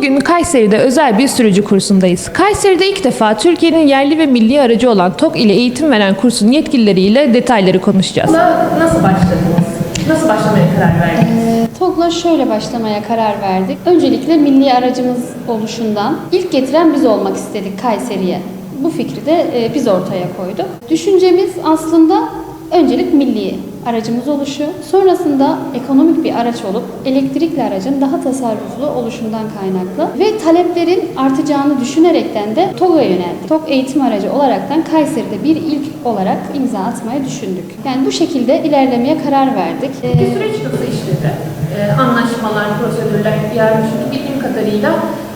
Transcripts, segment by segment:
Bugün Kayseri'de özel bir sürücü kursundayız. Kayseri'de ilk defa Türkiye'nin yerli ve milli aracı olan TOK ile eğitim veren kursun yetkilileriyle detayları konuşacağız. Nasıl başladınız? Nasıl başlamaya karar verdiniz? Ee, TOG'la şöyle başlamaya karar verdik. Öncelikle milli aracımız oluşundan ilk getiren biz olmak istedik Kayseri'ye. Bu fikri de e, biz ortaya koyduk. Düşüncemiz aslında öncelik milli aracımız oluşu, sonrasında ekonomik bir araç olup elektrikli aracın daha tasarruflu oluşundan kaynaklı ve taleplerin artacağını düşünerekten de TOG'a yöneldik. TOG eğitim aracı olaraktan Kayseri'de bir ilk olarak imza atmayı düşündük. Yani bu şekilde ilerlemeye karar verdik. Ee, Peki süreç nasıl işledi? Ee, anlaşmalar, prosedürler, yani çünkü bildiğim kadarıyla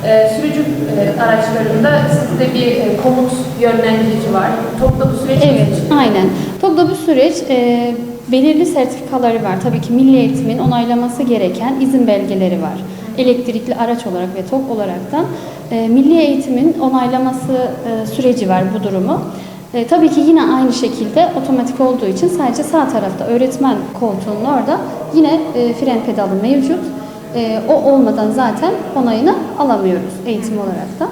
e, sürücü e, araçlarında sizde bir e, komut yönlendirici var. TOK'ta bu süreç Evet, aynen. TOG'da bu süreç e, belirli sertifikaları var. Tabii ki Milli Eğitim'in onaylaması gereken izin belgeleri var. Elektrikli araç olarak ve TOG olaraktan e, Milli Eğitim'in onaylaması e, süreci var bu durumu. E, tabii ki yine aynı şekilde otomatik olduğu için sadece sağ tarafta öğretmen koltuğunun orada yine e, fren pedalı mevcut. E, o olmadan zaten onayını alamıyoruz eğitim olarak da.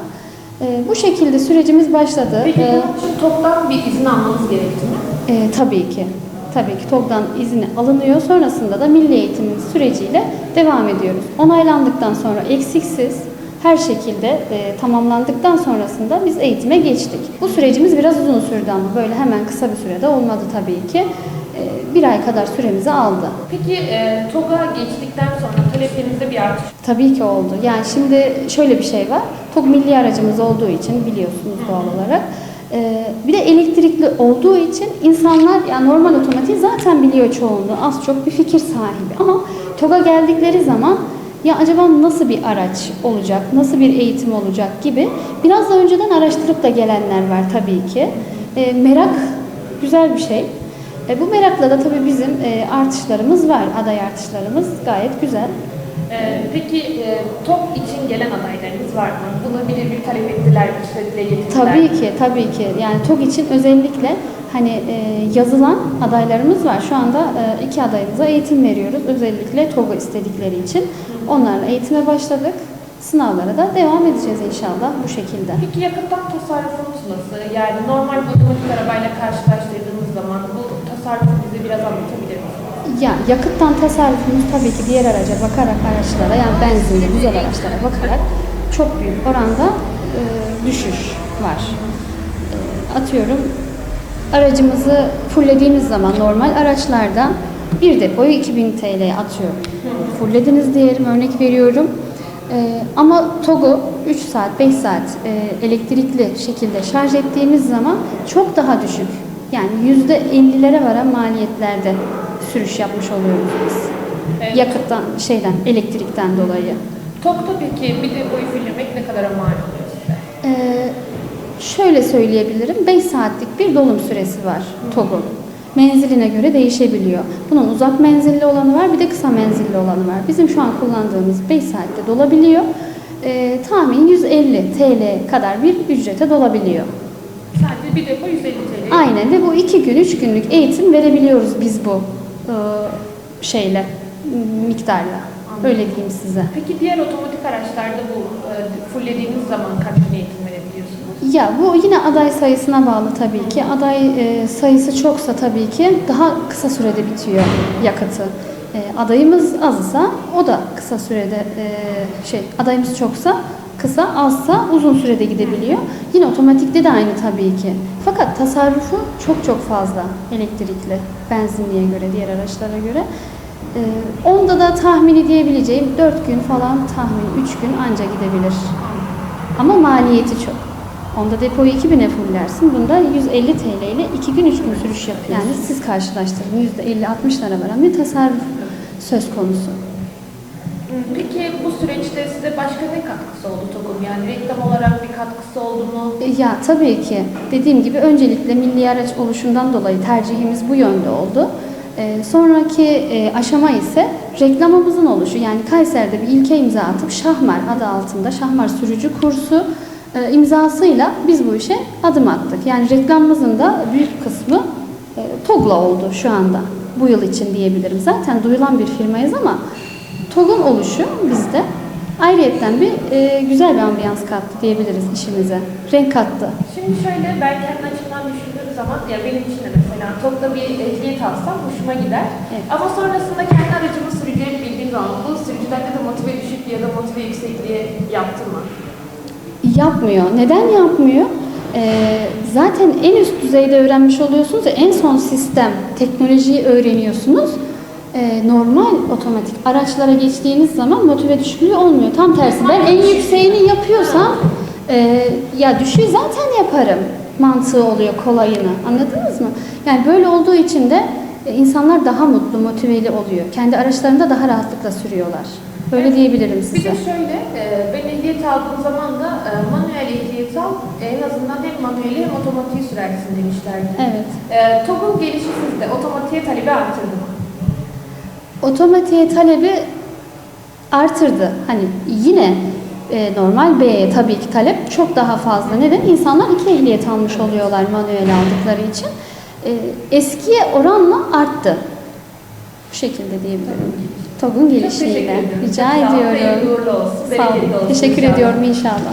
E, bu şekilde sürecimiz başladı. Peki E, bunun için TOK'tan bir izin almanız gerekti mi? e, tabii ki. Tabii ki TOG'dan izni alınıyor. Sonrasında da milli eğitimin süreciyle devam ediyoruz. Onaylandıktan sonra eksiksiz her şekilde e, tamamlandıktan sonrasında biz eğitime geçtik. Bu sürecimiz biraz uzun sürdü ama böyle hemen kısa bir sürede olmadı tabii ki. E, bir ay kadar süremizi aldı. Peki e, TOG'a geçtikten sonra taleplerinizde bir artış Tabii ki oldu. Yani şimdi şöyle bir şey var. TOG milli aracımız olduğu için biliyorsunuz doğal olarak. Ee, bir de elektrikli olduğu için insanlar yani normal otomatiği zaten biliyor çoğunluğu. Az çok bir fikir sahibi. Ama TOG'a geldikleri zaman ya acaba nasıl bir araç olacak, nasıl bir eğitim olacak gibi biraz da önceden araştırıp da gelenler var tabii ki. Ee, merak güzel bir şey. E, bu merakla da tabii bizim e, artışlarımız var, aday artışlarımız gayet güzel. Ee, peki e, TOK için gelen adaylarınız var mı? Bunu birebir talep ettiler? İşte dile getirdiler Tabii ki, tabii ki. Yani TOG için özellikle hani e, yazılan adaylarımız var. Şu anda e, iki adayımıza eğitim veriyoruz. Özellikle TOG'u istedikleri için. Onlarla eğitime başladık. Sınavlara da devam edeceğiz inşallah bu şekilde. Peki yakıttan tasarrufunuz nasıl? Yani normal bir otomatik arabayla karşılaştırdığınız zaman bu tasarrufu bize biraz anlatabilir misiniz? Ya yakıttan tasarrufumuz tabii ki diğer araca bakarak araçlara yani benzinli güzel araçlara bakarak çok büyük oranda e, düşüş var. E, atıyorum aracımızı fullediğimiz zaman normal araçlarda bir depoyu 2000 TL'ye atıyor. Fullediniz diyelim örnek veriyorum. E, ama TOG'u 3 saat 5 saat e, elektrikli şekilde şarj ettiğimiz zaman çok daha düşük. Yani %50'lere varan maliyetlerde sürüş yapmış oluyoruz biz. Evet. Yakıttan, şeyden, elektrikten dolayı. TOK'ta peki bir depoyu fullemek ne kadar mal oluyor size? Ee, şöyle söyleyebilirim, 5 saatlik bir dolum süresi var TOG'un. Menziline göre değişebiliyor. Bunun uzak menzilli olanı var, bir de kısa menzilli olanı var. Bizim şu an kullandığımız 5 saatte dolabiliyor. Ee, tahmin 150 TL kadar bir ücrete dolabiliyor. Sadece bir depo 150 TL. Aynen ve bu iki gün, üç günlük eğitim verebiliyoruz biz bu şeyle, m, miktarla. Öyle diyeyim size. Peki diğer otomatik araçlarda bu e, fullediğiniz zaman gün eğitim verebiliyorsunuz? Ya bu yine aday sayısına bağlı tabii ki. Aday e, sayısı çoksa tabii ki daha kısa sürede bitiyor yakıtı. E, adayımız azsa o da kısa sürede e, şey adayımız çoksa kısa azsa uzun sürede gidebiliyor. Yine otomatikte de aynı tabii ki. Fakat tasarrufu çok çok fazla elektrikli benzinliğe göre diğer araçlara göre. E, onda da tahmini diyebileceğim 4 gün falan tahmin 3 gün anca gidebilir. Ama maliyeti çok. Onda depoyu 2000'e fullersin. Bunda 150 TL ile 2 gün 3 gün sürüş yapıyorsun. Yani siz karşılaştırın %50-60'lara varan bir tasarruf söz konusu. Peki bu süreçte size başka ne katkısı oldu TOK'un? Yani reklam olarak bir katkısı oldu mu? E, Ya tabii ki dediğim gibi öncelikle milli araç oluşundan dolayı tercihimiz bu yönde oldu. E, sonraki e, aşama ise reklamımızın oluşu. Yani Kayseri'de bir ilke imza atıp Şahmar adı altında Şahmar sürücü kursu e, imzasıyla biz bu işe adım attık. Yani reklamımızın da büyük kısmı e, TOG'la oldu şu anda. Bu yıl için diyebilirim. Zaten duyulan bir firmayız ama TOG'un oluşu bizde ayrıyetten bir e, güzel bir ambiyans kattı diyebiliriz işimize. Renk kattı. Şimdi şöyle ben kendi açımdan düşündüğüm zaman ya benim için de mesela TOG'da bir ehliyet alsam hoşuma gider. Evet. Ama sonrasında kendi aracımı sürücüye bildiğim zaman bu sürücülerde de motive düşük ya da motive yüksekliği yaptı mı? Yapmıyor. Neden yapmıyor? Ee, zaten en üst düzeyde öğrenmiş oluyorsunuz ya, en son sistem, teknolojiyi öğreniyorsunuz. Ee, normal otomatik araçlara geçtiğiniz zaman motive düşüklüğü olmuyor. Tam tersi. Ben en yükseğini yapıyorsam e, ya düşüğü zaten yaparım mantığı oluyor kolayını. Anladınız mı? Yani böyle olduğu için de e, insanlar daha mutlu, motiveli oluyor. Kendi araçlarında daha rahatlıkla sürüyorlar. Böyle diyebilirim Bir size. de şöyle, e, ben ehliyet aldığım zaman da e, manuel ehliyet al, en azından hem manueli hem otomatiği sürersin demişlerdi. Evet. E, TOG'un gelişi sizde otomatiğe talebi arttırdı mı? Otomatiğe talebi artırdı. Hani yine e, normal B'ye tabii ki talep çok daha fazla. Neden? İnsanlar iki ehliyet almış oluyorlar manuel aldıkları için. E, eskiye oranla arttı. Bu şekilde diyebilirim. TOG'un gelişiyle. Rica ediyorum. Sağ olun. Teşekkür ediyorum inşallah.